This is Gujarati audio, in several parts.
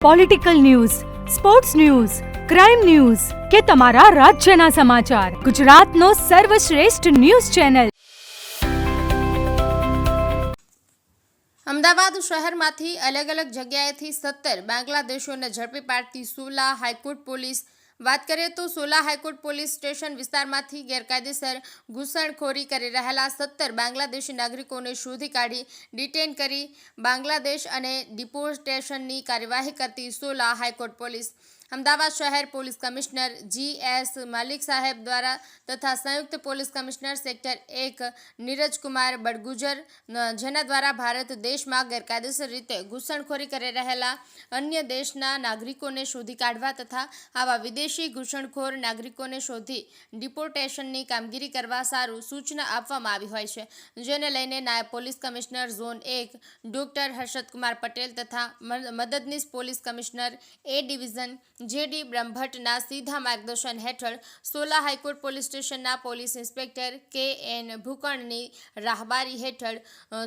Political news sports news crime news કે તમારા રાજ્યના સમાચાર ગુજરાતનો સર્વશ્રેષ્ઠ ન્યૂઝ ચેનલ અમદાવાદ શહેરમાંથી અલગ અલગ જગ્યાએથી સત્તર બાંગ્લાદેશોને ઝડપી પાડતી સોલા હાઈકોર્ટ પોલીસ વાત કરીએ તો સોલા હાઈકોર્ટ પોલીસ સ્ટેશન વિસ્તારમાંથી ગેરકાયદેસર ઘૂસણખોરી કરી રહેલા સત્તર બાંગ્લાદેશી નાગરિકોને શોધી કાઢી, ડિટેન કરી બાંગ્લાદેશ અને ડિપોર્ટેશનની કાર્યવાહી કરતી સોલા હાઈકોર્ટ પોલીસ અમદાવાદ શહેર પોલીસ કમિશનર જી એસ માલિક સાહેબ દ્વારા તથા સંયુક્ત પોલીસ કમિશનર સેક્ટર એક નીરજકુમાર બડગુજર જેના દ્વારા ભારત દેશમાં ગેરકાયદેસર રીતે ઘૂસણખોરી કરી રહેલા અન્ય દેશના નાગરિકોને શોધી કાઢવા તથા આવા વિદેશી ઘૂસણખોર નાગરિકોને શોધી ડિપોર્ટેશનની કામગીરી કરવા સારું સૂચના આપવામાં આવી હોય છે. જેને લઈને નાયબ પોલીસ કમિશનર ઝોન એક, ડોક્ટર હર્ષદકુમાર પટેલ તથા મદદનીશ police commissioner A division J D બ્રહ્મભટ્ટના સીધા માર્ગદર્શન હેઠળ સોલા હાઈકોર્ટ પોલીસ સ્ટેશનના પોલીસ ઇન્સ્પેક્ટર કે એન ભૂકણની રાહબારી હેઠળ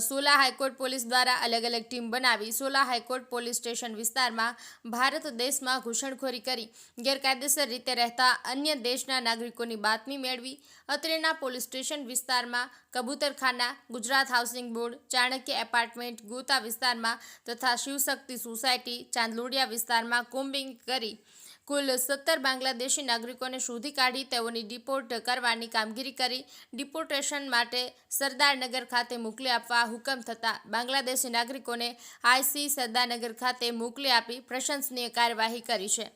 સોલા હાઈકોર્ટ પોલીસ દ્વારા અલગ અલગ ટીમ બનાવી સોલા હાઈકોર્ટ પોલીસ સ્ટેશન વિસ્તારમાં ભારત દેશમાં ઘૂસણખોરી કરી, ગેરકાયદેસર રીતે રહેતા અન્ય દેશના નાગરિકોની બાતમી મેળવી, અત્રેના પોલીસ સ્ટેશન વિસ્તારમાં Kabutarkhana, Gujarat housing board, Chanakya apartment, Gota વિસ્તારમાં તથા શિવશક્તિ સોસાયટી, ચાંદલોડિયા વિસ્તારમાં કોમ્બિંગ કરી કુલ સત્તર બાંગ્લાદેશી નાગરિકોને શોધી કાઢી તેઓની ડિપોર્ટ કરવાની કામગીરી કરી ડિપોર્ટેશન માટે સરદારનગર ખાતે મોકલી આપવા હુકમ થતાં બાંગ્લાદેશી નાગરિકોને આઈસી સરદારનગર ખાતે મોકલી આપી પ્રશંસનીય કાર્યવાહી કરી છે.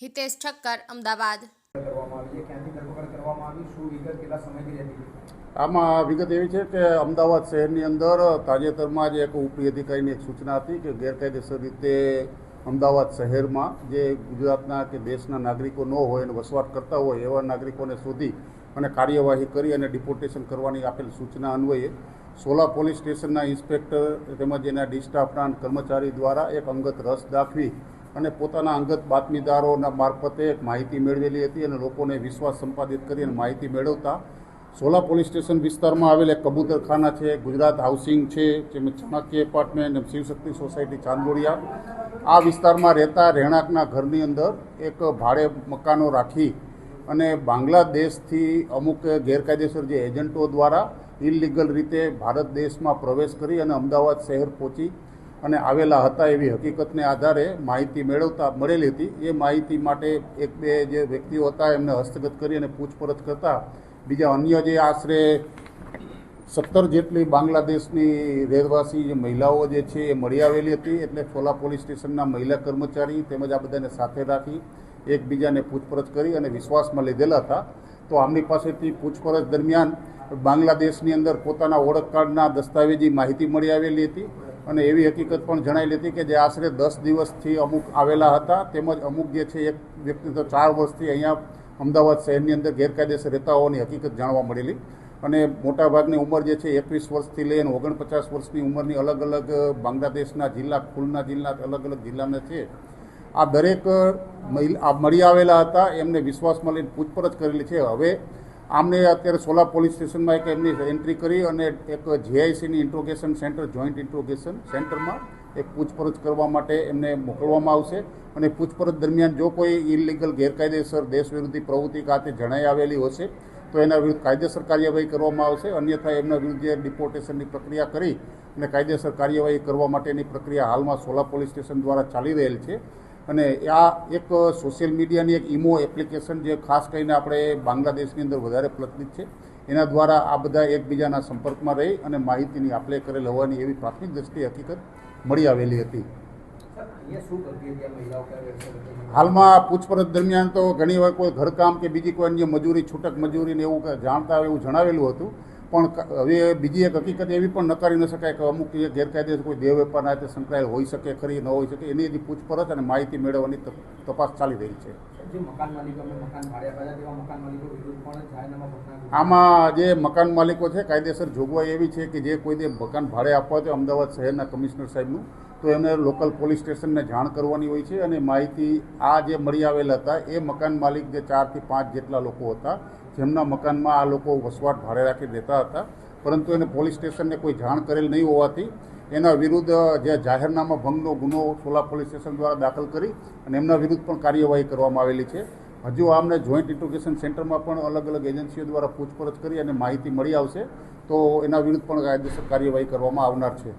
હિતેશ ઠક્કર, અમદાવાદ. આમાં વિગત એવી છે કે અમદાવાદ શહેરની અંદર તાજેતરમાં જ એક ઉપરી અધિકારીની એક સૂચના હતી કે ગેરકાયદેસર રીતે અમદાવાદ શહેરમાં જે ગુજરાતના કે દેશના નાગરિકો ન હોય અને વસવાટ કરતા હોય એવા નાગરિકોને શોધી અને કાર્યવાહી કરી અને ડિપોર્ટેશન કરવાની આપેલ સૂચના અન્વયે સોલા પોલીસ સ્ટેશનના ઇન્સ્પેક્ટર તેમજ એના ડિસ્ટાફના કર્મચારી દ્વારા એક અંગત રસ દાખવી અને પોતાના અંગત બાતમીદારોના મારફતે એક માહિતી મેળવેલી હતી અને લોકોને વિશ્વાસ સંપાદિત કરી અને માહિતી મેળવતા સોલા પોલીસ સ્ટેશન વિસ્તારમાં આવેલ કબૂતરખાના છે, ગુજરાત હાઉસિંગ છે, જેમ ચાણક્ય એપાર્ટમેન્ટ શિવશક્તિ સોસાયટી ચાંદોડિયા. આ વિસ્તારમાં રહેતા રહેણાંકના ઘરની અંદર એક ભાડે મકાનો રાખી અને બાંગ્લાદેશથી અમુક ગેરકાયદેસર જે એજન્ટો દ્વારા ઇલીગલ રીતે ભારત દેશમાં પ્રવેશ કરી અને અમદાવાદ શહેર પહોંચી અને આવેલા હતા એવી હકીકતને આધારે માહિતી મેળવતા, મળેલી હતી. એ માહિતી માટે એક બે જે વ્યક્તિઓ હતા, એમને હસ્તગત કરી અને પૂછપરછ કરતા બીજા અન્ય જે આશરે સત્તર જેટલી બાંગ્લાદેશની રહેવાસી જે મહિલાઓ જે છે એ મળી આવેલી હતી. એટલે છોલા પોલીસ સ્ટેશનના મહિલા કર્મચારી તેમજ આ બધાને સાથે રાખી એકબીજાને પૂછપરછ કરી અને વિશ્વાસમાં લીધેલા હતા. તો આમની પાસેથી પૂછપરછ દરમિયાન બાંગ્લાદેશની અંદર પોતાના ઓળખ કાર્ડના દસ્તાવેજી માહિતી મળી આવેલી હતી અને એવી હકીકત પણ જણાયેલી હતી કે જે આશરે દસ દિવસથી અમુક આવેલા હતા. તેમજ અમુક જે છે એક વ્યક્તિ તો ચાર વર્ષથી અહીંયા અમદાવાદ શહેરની અંદર ગેરકાયદેસર રહેતા હોવાની હકીકત જાણવા મળેલી. અને મોટાભાગની ઉંમર જે છે એકવીસ વર્ષથી લઈને ઓગણપચાસ વર્ષની ઉંમરની અલગ અલગ બાંગ્લાદેશના જિલ્લા, ખુલના જિલ્લા, અલગ અલગ જિલ્લાના છે. આ દરેક આ મળી આવેલા હતા, એમને વિશ્વાસમાં લઈને પૂછપરછ કરેલી છે. હવે આમને અત્યારે સોલા પોલીસ સ્ટેશનમાં એક એમની એન્ટ્રી કરી અને એક જીઆઈસીની ઇન્ટ્રોગેશન સેન્ટર, જોઈન્ટ ઇન્ટ્રોગેશન સેન્ટરમાં એક પૂછપરછ કરવા માટે એમને મોકલવામાં આવશે. અને પૂછપરછ દરમિયાન જો કોઈ ઇલીગલ ગેરકાયદેસર દેશ વિરોધી પ્રવૃત્તિ ખાતે જણાઈ આવેલી હશે, તો એના વિરુદ્ધ કાયદેસર કાર્યવાહી કરવામાં આવશે. અન્યથા એમના વિરુદ્ધ જે ડિપોર્ટેશનની પ્રક્રિયા કરી અને કાયદેસર કાર્યવાહી કરવા માટેની પ્રક્રિયા હાલમાં સોલા પોલીસ સ્ટેશન દ્વારા ચાલી રહેલ છે. અને આ એક સોશિયલ મીડિયાની એક ઇમો એપ્લિકેશન જે ખાસ કરીને આપણે બાંગ્લાદેશની અંદર વધારે પ્રચલિત છે. એના દ્વારા આ બધા એકબીજાના સંપર્કમાં રહી અને માહિતીની આપલે કરેલ હોવાની એવી પ્રાથમિક દ્રષ્ટિએ હકીકત મળી આવેલી હતી. હાલમાં પૂછપરછ દરમિયાન તો ઘણી વાર કોઈ ઘરકામ કે બીજી કોઈ અન્ય મજૂરી, છૂટક મજૂરી ને એવું જાણતા હોય એવું જણાવેલું હતું. પણ હવે બીજી એક હકીકત એવી પણ નકારી ન શકાય કે અમુક જે ગેરકાયદેસર કોઈ દેહ વેપારના હાથે સંકળાયેલ હોઈ શકે ખરી ન હોઈ શકે એની હજી પૂછપરછ અને માહિતી મેળવવાની તપાસ ચાલી રહી છે. આમાં જે મકાન માલિકો છે કાયદેસર જોગવાઈ એવી છે કે જે કોઈ દે મકાન ભાડે આપવા છે તો અમદાવાદ શહેરના કમિશનર સાહેબનું તો એમને લોકલ પોલીસ સ્ટેશનને જાણ કરવાની હોય છે અને માહિતી આ જે મળી આવેલા હતા એ મકાન માલિક જે ચારથી પાંચ જેટલા લોકો હતા જેમના મકાનમાં આ લોકો વસવાટ ભાડે રાખી દેતા હતા, પરંતુ એને પોલીસ સ્ટેશનને કોઈ જાણ કરેલ નહીં હોવાથી એના વિરુદ્ધ જે જાહેરનામા ભંગનો ગુનો સોલા પોલીસ સ્ટેશન દ્વારા દાખલ કરી અને એમના વિરુદ્ધ પણ કાર્યવાહી કરવામાં આવેલી છે. હજુ આમને જોઈન્ટ ઇન્ટ્રોગેશન સેન્ટરમાં પણ અલગ અલગ એજન્સીઓ દ્વારા પૂછપરછ કરી અને માહિતી મળી આવશે, તો એના વિરુદ્ધ પણ કાયદેસર કાર્યવાહી કરવામાં આવનાર છે.